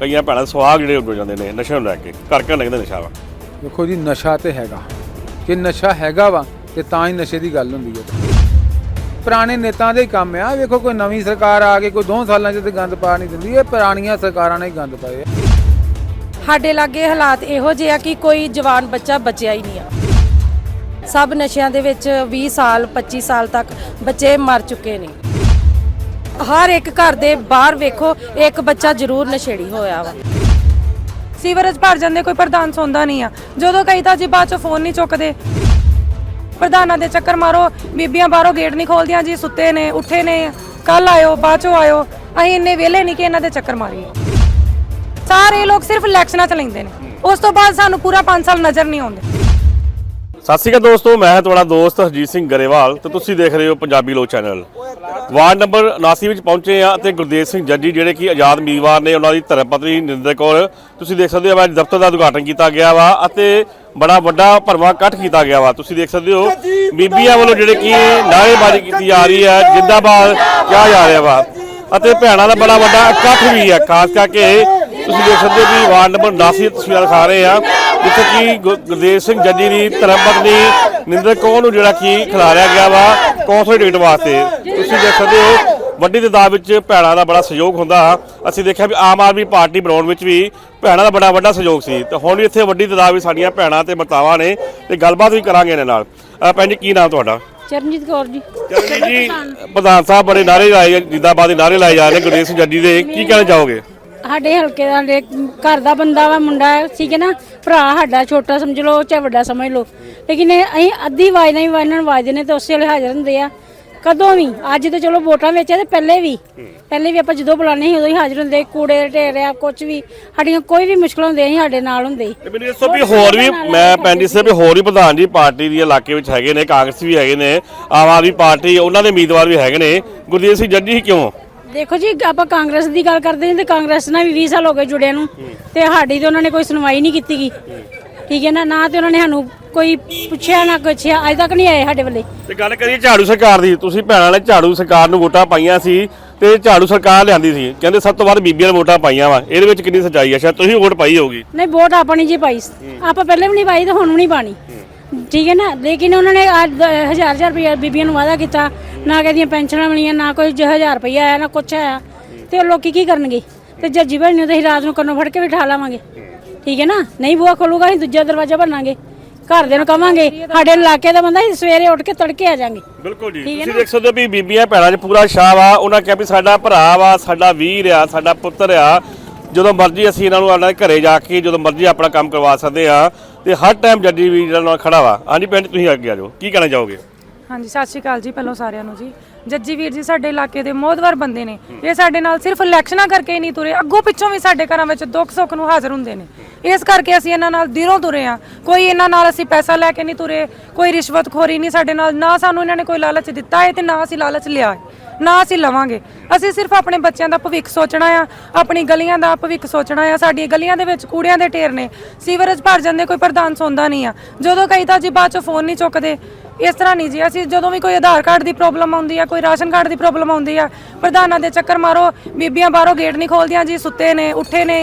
ਕਈਆਂ ਭੈਣਾਂ ਸੁਹਾਗ ਜਿਹੜੇ ਉੱਡ ਜਾਂਦੇ ਨੇ ਨਸ਼ੇ ਨੂੰ ਲੈ ਕੇ ਘਰ ਘਰ ਲੱਗਦਾ ਨਸ਼ਾ ਵਾ। ਦੇਖੋ ਜੀ ਨਸ਼ਾ ਤੇ ਹੈਗਾ। ਕਿ ਨਸ਼ਾ ਹੈਗਾ ਵਾ ਤੇ ਤਾਂ ਹੀ ਨਸ਼ੇ ਦੀ ਗੱਲ ਹੁੰਦੀ ਹੈ ਪੁਰਾਣੇ ਨੇਤਾਂ ਦੇ ਕੰਮ ਆ। ਵੇਖੋ ਕੋਈ ਨਵੀਂ ਸਰਕਾਰ ਆ ਕੇ ਕੋਈ ਦੋ ਸਾਲਾਂ 'ਚ ਤੇ ਗੰਦ ਪਾ ਨਹੀਂ ਦਿੰਦੀ। ਇਹ ਪੁਰਾਣੀਆਂ ਸਰਕਾਰਾਂ ਨੇ ਗੰਦ ਪਾਏ ਸਾਡੇ ਲਾਗੇ ਹਾਲਾਤ ਇਹੋ ਜਿਹੇ ਆ ਕਿ ਕੋਈ ਜਵਾਨ ਬੱਚਾ ਬਚਿਆ ਹੀ ਨਹੀਂ ਆ। ਸਭ ਨਸ਼ਿਆਂ ਦੇ ਵਿੱਚ 20 ਸਾਲ 25 ਸਾਲ ਤੱਕ ਬੱਚੇ ਮਰ ਚੁੱਕੇ ਨੇ। ਹਰ ਇੱਕ ਘਰ ਦੇ ਬਾਹਰ ਵੇਖੋ, ਇੱਕ ਬੱਚਾ ਜ਼ਰੂਰ ਨਸ਼ੇੜੀ ਹੋਇਆ ਵਾ। ਸੀਵਰੇਜ ਭਰ ਜਾਂਦੇ, ਕੋਈ ਪ੍ਰਧਾਨ ਸੌਂਦਾ ਨਹੀਂ ਆ। ਜਦੋਂ ਕਈ ਤਾਂ ਜੀ ਬਾਅਦ ਚ ਫੋਨ ਨਹੀਂ ਚੁੱਕਦੇ। ਪ੍ਰਧਾਨਾਂ ਦੇ ਚੱਕਰ ਮਾਰੋ, ਬੀਬੀਆਂ ਬਾਹਰੋਂ ਗੇਟ ਨਹੀਂ ਖੋਲਦੀਆਂ ਜੀ, ਸੁੱਤੇ ਨੇ, ਉੱਠੇ ਨੇ ਕੱਲ ਆਇਓ, ਬਾਅਦ ਚੋਂ ਆਇਓ। ਅਸੀਂ ਇੰਨੇ ਵਿਹਲੇ ਨਹੀਂ ਕਿ ਇਹਨਾਂ ਦੇ ਚੱਕਰ ਮਾਰੀਏ। ਸਾਰੇ ਲੋਕ ਸਿਰਫ ਇਲੈਕਸ਼ਨਾਂ ਚ ਲੈਂਦੇ ਨੇ। ਉਸ ਤੋਂ ਬਾਅਦ ਸਾਨੂੰ ਪੂਰਾ 5 ਸਾਲ ਨਜ਼ਰ ਨਹੀਂ ਆਉਂਦੇ। ਸਤਿ ਸ਼੍ਰੀ ਅਕਾਲ ਦੋਸਤੋ, ਮੈਂ ਤੁਹਾਡਾ ਦੋਸਤ ਹਰਜੀਤ ਸਿੰਘ ਗਰੇਵਾਲ ਤੇ ਤੁਸੀਂ ਦੇਖ ਰਹੇ ਹੋ ਪੰਜਾਬੀ ਲੋਕ ਚੈਨਲ। ਵਾਰਡ ਨੰਬਰ 79 ਵਿੱਚ ਪਹੁੰਚੇ ਆ ਤੇ ਗੁਰਦੇਵ ਸਿੰਘ ਜੱਜੀ, ਜਿਹੜੇ ਕਿ ਆਜ਼ਾਦ ਉਮੀਦਵਾਰ ਨੇ ਉਹਨਾਂ ਦੀ ਧਰਮ ਪਤਨੀ ਨਿੰਦਰ ਕੌਰ ਤੁਸੀਂ ਦੇਖ ਸਕਦੇ ਹੋ ਅੱਜ ਦਫ਼ਤਰ ਦਾ ਉਦਘਾਟਨ ਕੀਤਾ ਗਿਆ ਵਾ ਅਤੇ ਬੜਾ ਵੱਡਾ ਭਰਵਾਂ ਇਕੱਠ ਕੀਤਾ ਗਿਆ ਵਾ। ਤੁਸੀਂ ਦੇਖ ਸਕਦੇ ਹੋ, ਬੀਬੀਆਂ ਵੱਲੋਂ ਜਿਹੜੇ ਕਿ ਨਾਅਰੇਬਾਜ਼ੀ ਕੀਤੀ ਜਾ ਰਹੀ ਹੈ, ਜਿੰਦਾਬਾਦ ਕਿਹਾ ਜਾ ਰਿਹਾ ਵਾ। ਅਤੇ ਭੈਣਾਂ ਦਾ ਬੜਾ ਵੱਡਾ ਇਕੱਠ ਵੀ ਹੈ, ਖਾਸ ਕਰਕੇ ਤੁਸੀਂ ਦੇਖ ਸਕਦੇ ਹੋ ਕਿ ਵਾਰਡ ਨੰਬਰ 79 ਤਸਵੀਰਾਂ ਦਿਖਾ ਰਹੇ ਆ ਜਿੱਥੇ ਕਿ ਗੁ- ਗੁਰਦੇਵ ਸਿੰਘ ਜੱਜੀ ਦੀ ਧਰਮ ਪਤਨੀ ਨਿੰਦਰ ਕੌਰ ਨੂੰ ਜਿਹੜਾ ਕਿ ਖਿਲਾਰਿਆ ਗਿਆ ਵਾ ਕੌਂਸਲ ਟਿਕਟ ਵਾਸਤੇ। ਤੁਸੀਂ ਦੇਖ ਸਕਦੇ ਹੋ ਵੱਡੀ ਤਾਦਾਦ ਵਿੱਚ ਭੈਣਾਂ ਦਾ ਬੜਾ ਸਹਿਯੋਗ ਹੁੰਦਾ। ਅਸੀਂ ਦੇਖਿਆ ਵੀ ਆਮ ਆਦਮੀ ਪਾਰਟੀ ਬਣਾਉਣ ਵਿੱਚ ਵੀ ਭੈਣਾਂ ਦਾ ਬੜਾ ਵੱਡਾ ਸਹਿਯੋਗ ਸੀ। ਤੇ ਹੁਣ ਵੀ ਇੱਥੇ ਵੱਡੀ ਤਾਦਾਦ ਵਿੱਚ ਸਾਡੀਆਂ ਭੈਣਾਂ ਤੇ ਮਰਤਾਵਾਂ ਨੇ ਤੇ ਗੱਲਬਾਤ ਵੀ ਕਰਾਂਗੇ ਇਹਨਾਂ ਨਾਲ। ਅਹ ਭੈਣ ਜੀ ਕੀ ਨਾਮ ਤੁਹਾਡਾ? ਚਰਨਜੀਤ ਕੌਰ ਜੀ। ਚਰਨਜੀਤ ਜੀ ਪ੍ਰਧਾਨ ਸਾਹਿਬ ਬੜੇ ਨਾਰੇ ਲਾਏ ਜਿੰਦਾਬਾਦ ਦੇ ਨਾਰੇ ਲਾਏ ਜਾ ਰਹੇ ਨੇ ਗੁਰਦੇਵ ਸਿੰਘ ਜੱਜੀ ਦੇ। ਕੀ ਕਹਿਣਾ ਚਾਹੋਗੇ? ਸਾਡੇ ਹਲਕੇ ਦਾ ਸਾਡੇ ਘਰ ਦਾ ਬੰਦਾ ਵਾ ਮੁੰਡਾ ਹੈ, ਠੀਕ ਹੈ ਨਾ? ਭਰਾ ਸਾਡਾ ਛੋਟਾ ਸਮਝ ਲਓ ਚਾਹੇ ਵੱਡਾ ਸਮਝ ਲਓ। ਲੇਕਿਨ ਇਹ ਅਸੀਂ ਅੱਧੀ ਆਵਾਜ਼ ਨਾਲ ਹੀ ਇਹਨਾਂ ਨੂੰ ਆਵਾਜ਼ ਦਿੰਦੇ ਤੇ ਉਸੇ ਵੇਲੇ ਹਾਜ਼ਰ ਹੁੰਦੇ ਆ। ਕਦੋਂ ਵੀ ਅੱਜ ਤੇ ਚਲੋ ਵੋਟਾਂ ਵਿੱਚ ਆ ਤੇ ਪਹਿਲੇ ਵੀ ਪਹਿਲੇ ਵੀ ਆਪਾਂ ਜਦੋਂ ਬੁਲਾਣੇ ਸੀ ਉਦੋਂ ਹੀ ਹਾਜ਼ਰ ਹੁੰਦੇ ਕੂੜੇ ਦੇ ਢੇਰ ਆ ਕੁਝ ਵੀ ਸਾਡੀਆਂ ਕੋਈ ਵੀ ਮੁਸ਼ਕਲ ਹੁੰਦੀ ਅਸੀਂ ਸਾਡੇ ਨਾਲ ਹੁੰਦੇ। ਤੇ ਮੈਨੂੰ ਦੱਸੋ ਵੀ ਹੋਰ ਵੀ ਮੈਂ ਪੈਂਡੀ ਸਾਹਿਬ ਵੀ ਹੋਰ ਵੀ ਪ੍ਰਧਾਨ ਜੀ ਪਾਰਟੀ ਦੀ ਇਲਾਕੇ ਵਿੱਚ ਹੈਗੇ ਨੇ ਕਾਂਗਰਸ ਵੀ ਹੈਗੇ ਨੇ ਆਮ ਆਦਮੀ ਪਾਰਟੀ ਉਹਨਾਂ ਦੇ ਉਮੀਦਵਾਰ ਵੀ ਹੈਗੇ ਨੇ। ਗੁਰਦੀਪ ਸਿੰਘ ਜੱਜੀ ਕਿਉਂ? ਦੇਖੋ ਜੀ ਆਪਾਂ ਕਾਂਗਰਸ ਦੀ ਗੱਲ ਕਰਦੇ ਹਾਂ ਤੇ ਕਾਂਗਰਸ ਨਾਲ ਵੀ 20 ਸਾਲ ਹੋ ਗਏ ਜੁੜਿਆਂ ਨੂੰ ਤੇ ਸਾਡੀ ਤੇ ਉਹਨਾਂ ਨੇ ਕੋਈ ਸੁਣਵਾਈ ਨਹੀਂ ਕੀਤੀ ਗੀ। ਠੀਕ ਹੈ ਨਾ ਨਾ ਤੇ ਉਹਨਾਂ ਨੇ ਸਾਨੂੰ ਕੋਈ ਪੁੱਛਿਆ ਨਾ ਕੁਛ। ਅੱਜ ਤੱਕ ਨਹੀਂ ਆਏ ਸਾਡੇ ਵੱਲੇ। ਤੇ ਗੱਲ ਕਰੀਏ ਝਾੜੂ ਸਰਕਾਰ ਦੀ ਤੁਸੀਂ ਭੈਣਾਂ ਨੇ ਝਾੜੂ ਸਰਕਾਰ ਨੂੰ ਵੋਟਾਂ ਪਾਈਆਂ ਸੀ ਤੇ ਝਾੜੂ ਸਰਕਾਰ ਲਿਆਂਦੀ ਸੀ। ਕਹਿੰਦੇ ਸਭ ਤੋਂ ਵੱਧ ਬੀਬੀਆਂ ਨੇ ਵੋਟਾਂ ਪਾਈਆਂ ਵਾ। ਇਹਦੇ ਵਿੱਚ ਕਿੰਨੀ ਸੱਚਾਈ ਆ? ਸ਼ਾਇਦ ਤੁਸੀਂ ਵੋਟ ਪਾਈ ਹੋਊਗੀ। ਨਹੀਂ ਵੋਟ ਆਪਾਂ ਨਹੀਂ ਜੀ ਪਾਈ। ਆਪਾਂ ਪਹਿਲੇ ਵੀ ਨਹੀਂ ਪਾਈ ਤੇ ਹੁਣ ਵੀ ਨਹੀਂ ਪਾਣੀ। ਠੀਕ ਹੈ ਨਾ? ਲੇਕਿਨ ਉਹਨਾਂ ਨੇ ਅੱਜ ਹਜ਼ਾਰ ਹਜ਼ਾਰ ਰੁਪਏ ਬੀਬੀਆਂ ਨੂੰ ਵਾਅਦਾ ਕੀਤਾ ਨਾ ਕਹਦੀਆਂ ਪੈਨਸ਼ਨਾਂ ਮਿਲੀਆਂ ਨਾ ਕੋਈ ਹਜ਼ਾਰ ਰੁਪਇਆ ਆਇਆ ਨਾ ਕੁਛ ਆਇਆ। ਤੇ ਉਹ ਲੋਕੀ ਕੀ ਕਰਨਗੇ? ਤੇ ਜੱਜੀ ਭਾਈ ਨੂੰ ਤੇ ਰਾਤ ਨੂੰ ਕੰਨੋਂ ਫੜ ਕੇ ਬਿਠਾ ਲਾਵਾਂਗੇ। ਠੀਕ ਹੈ ਨਾ? ਨਹੀਂ ਬੂਆ ਖੋਲੂਗਾ ਅਸੀਂ ਦੂਜਾ ਦਰਵਾਜ਼ਾ ਭੰਨਾਂਗੇ। ਘਰ ਦੇ ਨੂੰ ਕਵਾਂਗੇ ਸਾਡੇ ਇਲਾਕੇ ਦਾ ਬੰਦਾ ਅਸੀਂ ਸਵੇਰੇ ਉੱਠ ਕੇ ਤੜਕੇ ਆ ਜਾਾਂਗੇ। ਬਿਲਕੁਲ ਜੀ। ਤੁਸੀਂ ਦੇਖ ਸਕਦੇ ਹੋ ਵੀ ਬੀਬੀਆਂ ਭੈਣਾਂ 'ਚ ਪੂਰਾ ਸ਼ਾਹ ਵਾ ਉਹਨਾਂ ਕਿਹਾ ਵੀ ਸਾਡਾ ਭਰਾ ਵਾ ਸਾਡਾ ਵੀਰ ਆ ਸਾਡਾ ਪੁੱਤਰ ਆ। ਜਦੋਂ ਮਰਜ਼ੀ ਅਸੀਂ ਇਹਨਾਂ ਨੂੰ ਆਣਾ ਘਰੇ ਜਾ ਕੇ ਜਦੋਂ ਮਰਜ਼ੀ ਆਪਣਾ ਕੰਮ ਕਰਵਾ ਸਕਦੇ ਆ। ਤੇ ਹਰ ਟਾਈਮ ਜੱਡੀ ਵੀ ਨਾਲ ਖੜਾ ਵਾ। ਹਾਂਜੀ ਪਿੰਡ ਤੁਸੀਂ ਅੱਗੇ ਆ ਜਾਓ। ਕੀ ਕਹਿਣਾ ਚਾਹੋਗੇ? ਹਾਂਜੀ, ਸਤਿ ਸ਼੍ਰੀ ਅਕਾਲ ਜੀ, ਪਹਿਲਾਂ ਸਾਰਿਆਂ ਨੂੰ ਜੀ। ਜੱਜੀ ਵੀਰ ਜੀ ਸਾਡੇ ਇਲਾਕੇ ਦੇ ਮੋਹਦਵਾਰ ਬੰਦੇ ਨੇ। ਇਹ ਸਾਡੇ ਨਾਲ ਸਿਰਫ ਇਲੈਕਸ਼ਨਾਂ ਕਰਕੇ ਹੀ ਨਹੀਂ ਤੁਰੇ, ਅੱਗੋਂ ਪਿੱਛੋਂ ਵੀ ਸਾਡੇ ਘਰਾਂ ਵਿੱਚ ਦੁੱਖ ਸੁੱਖ ਨੂੰ ਹਾਜ਼ਰ ਹੁੰਦੇ ਨੇ। ਇਸ ਕਰਕੇ ਅਸੀਂ ਇਹਨਾਂ ਨਾਲ ਦਿਲੋਂ ਤੁਰੇ ਆ ਕੋਈ ਇਹਨਾਂ ਨਾਲ ਅਸੀਂ ਪੈਸਾ ਲੈ ਕੇ ਨਹੀਂ ਤੁਰੇ, ਕੋਈ ਰਿਸ਼ਵਤਖੋਰੀ ਨਹੀਂ ਸਾਡੇ ਨਾਲ, ਨਾ ਸਾਨੂੰ ਇਹਨਾਂ ਨੇ ਕੋਈ ਲਾਲਚ ਦਿੱਤਾ ਹੈ ਤੇ ਨਾ ਅਸੀਂ ਲਾਲਚ ਲਿਆ ਹੈ। ਨਾ ਅਸੀਂ ਲਵਾਂਗੇ। ਅਸੀਂ ਸਿਰਫ ਆਪਣੇ ਬੱਚਿਆਂ ਦਾ ਭਵਿੱਖ ਸੋਚਣਾ ਆ, ਆਪਣੀ ਗਲੀਆਂ ਦਾ ਭਵਿੱਖ ਸੋਚਣਾ ਆ। ਸਾਡੀਆਂ ਗਲੀਆਂ ਦੇ ਵਿੱਚ ਕੂੜਿਆਂ ਦੇ ਢੇਰ ਨੇ। ਸੀਵਰੇਜ ਭਰ ਜਾਂਦੇ, ਕੋਈ ਪ੍ਰਧਾਨ ਸੌਂਦਾ ਨਹੀਂ ਆ। ਜਦੋਂ ਕਈ ਤਾਂ ਜੀ ਬਾਅਦ ਚੋਂ ਫੋਨ ਨਹੀਂ ਚੁੱਕਦੇ। ਇਸ ਤਰ੍ਹਾਂ ਨਹੀਂ ਜੀ, ਅਸੀਂ ਜਦੋਂ ਵੀ ਕੋਈ ਆਧਾਰ ਕਾਰਡ ਦੀ ਪ੍ਰੋਬਲਮ ਆਉਂਦੀ ਆ ਕੋਈ ਰਾਸ਼ਨ ਕਾਰਡ ਦੀ ਪ੍ਰੋਬਲਮ ਆਉਂਦੀ ਆ ਪ੍ਰਧਾਨਾਂ ਦੇ ਚੱਕਰ ਮਾਰੋ ਬੀਬੀਆਂ ਬਾਹਰੋਂ ਗੇਟ ਨਹੀਂ ਖੋਲਦੀਆਂ ਜੀ ਸੁੱਤੇ ਨੇ ਉੱਠੇ ਨੇ